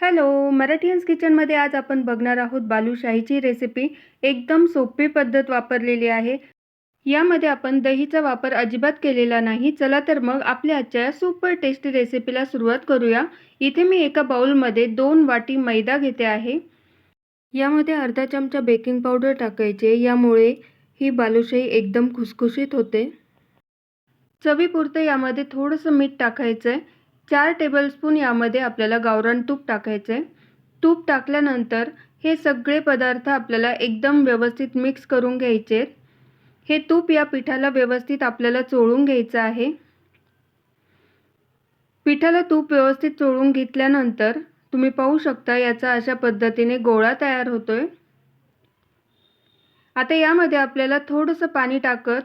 Hello मराठीयन्स किचनमध्ये आज आपण बघणार आहोत बालूशाहीची रेसिपी. एकदम सोपी पद्धत वापरलेली आहे. यामध्ये आपण दहीचा वापर अजिबात केलेला नाही. चला तर मग आपल्या आजच्या सुपर टेस्टी रेसिपीला सुरुवात करूया. इथे मी एका बाउलमध्ये दोन वाटी मैदा घेते आहे. यामध्ये अर्धा चमचा बेकिंग पावडर टाकायचे. यामुळे ही बालुशाही एकदम खुसखुशीत होते. चवीपुरतं यामध्ये थोडंसं मीठ टाकायचं आहे चार टेबलस्पून यामध्ये आपल्याला गावरान तूप टाकायचं आहे तूप टाकल्यानंतर हे सगळे पदार्थ आपल्याला एकदम व्यवस्थित मिक्स करून घ्यायचे हे तूप या पिठाला व्यवस्थित आपल्याला चोळून घ्यायचं आहे. पिठाला तूप व्यवस्थित चोळून घेतल्यानंतर तुम्ही पाहू शकता याचा अशा पद्धतीने गोळा तयार होतोय. आता यामध्ये आपल्याला थोडंसं पाणी टाकत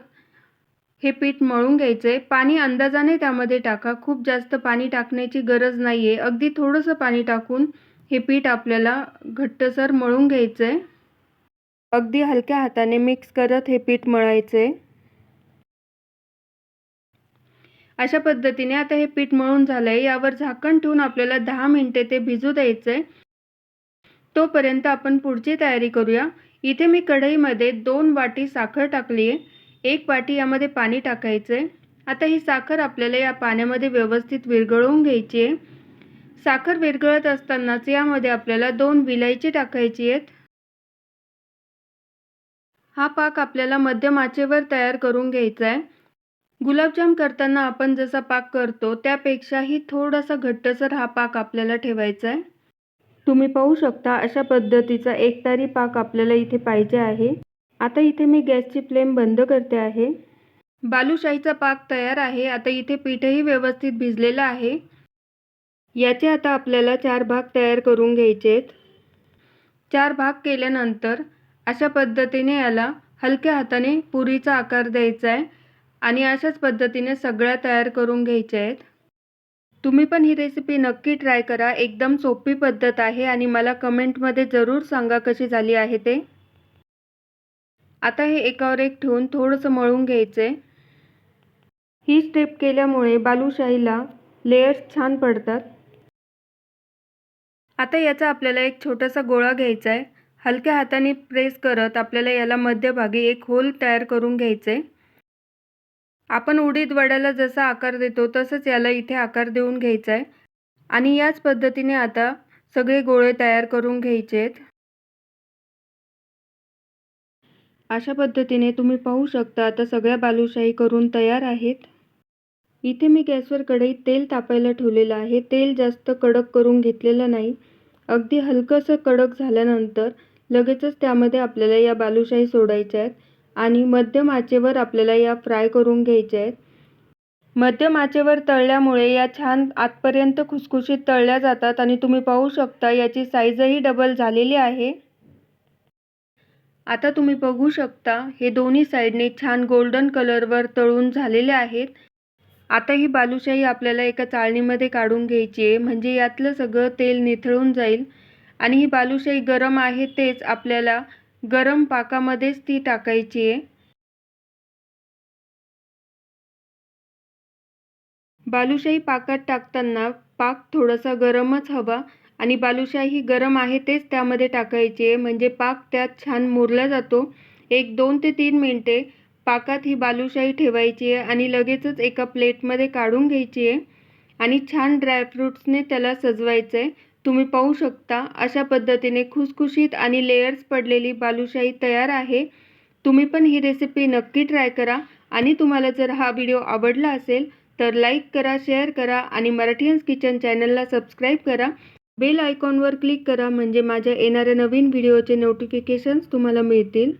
हे पीठ मळून घ्यायचं आहे पाणी अंदाजाने त्यामध्ये टाका. खूप जास्त पाणी टाकण्याची गरज नाही आहे अगदी थोडंसं पाणी टाकून हे पीठ आपल्याला घट्टसर मळून घ्यायचं आहे अगदी हलक्या हाताने मिक्स करत हे पीठ मळायचं आहे अशा पद्धतीने आता हे पीठ मळून झालं आहे यावर झाकण ठेवून आपल्याला दहा मिनटे ते भिजू द्यायचं आहे तोपर्यंत आपण पुढची तयारी करूया. इथे मी कढईमध्ये दोन वाटी साखर टाकली आहे एक वाटी यामध्ये पाणी टाकायचं. आहे आता ही साखर आपल्याला या पाण्यामध्ये व्यवस्थित विरघळवून घ्यायची आहे. साखर विरघळत असतानाच यामध्ये आपल्याला दोन विलायची टाकायची आहेत. हा पाक आपल्याला मध्यम आचेवर तयार करून घ्यायचा आहे. गुलाबजाम करताना आपण जसा पाक करतो त्यापेक्षाही थोडासा घट्टसर हा पाक आपल्याला ठेवायचा आहे. तुम्ही पाहू शकता अशा पद्धतीचा एकतारी पाक आपल्याला इथे पाहिजे आहे. आता इथे मी गॅसची फ्लेम बंद करते आहे. बालुशाहीचा पाक तयार आहे. आता इथे पीठही व्यवस्थित भिजलेलं आहे. याचे आता आपल्याला चार भाग तयार करून घ्यायचे आहेत चार भाग केल्यानंतर अशा पद्धतीने याला हलक्या हाताने पुरीचा आकार द्यायचा आहे आणि अशाच पद्धतीने सगळ्या तयार करून घ्यायच्या आहेत. तुम्ही पण ही रेसिपी नक्की ट्राय करा. एकदम सोपी पद्धत आहे आणि मला कमेंटमध्ये जरूर सांगा कशी झाली आहे ते. आता हे एकावर एक ठेवून थोडंसं मळून घ्यायचं. आहे ही स्टेप केल्यामुळे बालुशाहीला लेयर्स छान पडतात. आता याचा आपल्याला एक छोटासा गोळा घ्यायचा आहे हलक्या हाताने प्रेस करत आपल्याला याला मध्यभागी एक होल तयार करून घ्यायचं. आहे आपण उडीद वड्याला जसा आकार देतो तसंच याला इथे आकार देऊन घ्यायचा आहे आणि याच पद्धतीने आता सगळे गोळे तयार करून घ्यायचे आहेत अशा पद्धतीने तुम्ही पाहू शकता आता सगळ्या बालुशाही करून तयार आहेत. इथे मी गॅसवर कढईत तेल तापायला ठेवलेलं आहे. तेल जास्त कडक करून घेतलेलं नाही. अगदी हलकंसं कडक झाल्यानंतर लगेचच त्यामध्ये आपल्याला या बालुशाही सोडायच्या आहेत आणि मध्यम आचेवर आपल्याला या फ्राय करून घ्यायच्या आहेत. मध्यम आचेवर तळल्यामुळे या छान आतपर्यंत खुसखुशीत तळल्या जातात आणि तुम्ही पाहू शकता याची साईजही डबल झालेली आहे. आता तुम्ही बघू शकता हे दोन्ही साईडने छान गोल्डन कलरवर तळून झालेले आहेत. आता ही बालुशाही आपल्याला एका चाळणीमध्ये काढून घ्यायची आहे म्हणजे यातलं सगळं तेल निथळून जाईल. आणि ही बालुशाही गरम आहे तेच आपल्याला गरम पाकामध्येच ती टाकायची आहे. बालुशाही पाकात टाकताना पाक थोडासा गरमच हवा. आणि बालुशाही गरम आहे तेच त्यामध्ये टाकायची. आहे म्हणजे पाक त्यात छान मुरला जातो. एक दोन ते तीन मिनटे पाकात ही बालुशाही ठेवायची आहे आणि लगेचच एका प्लेटमध्ये काढून घ्यायची आहे. आणि छान ड्रायफ्रूट्सने त्याला सजवायचं आहे तुम्ही पाहू शकता अशा पद्धतीने खुसखुशीत आणि लेयर्स पडलेली बालुशाही तयार आहे. तुम्ही पण ही रेसिपी नक्की ट्राय करा आणि तुम्हाला जर हा व्हिडिओ आवडला असेल तर लाईक करा शेअर करा आणि मराठीयन्स किचन चॅनलला सबस्क्राईब करा. बेल आयकॉनवर क्लिक करा म्हणजे माझ्या येणाऱ्या नवीन व्हिडिओचे नोटिफिकेशन्स तुम्हाला मिळतील.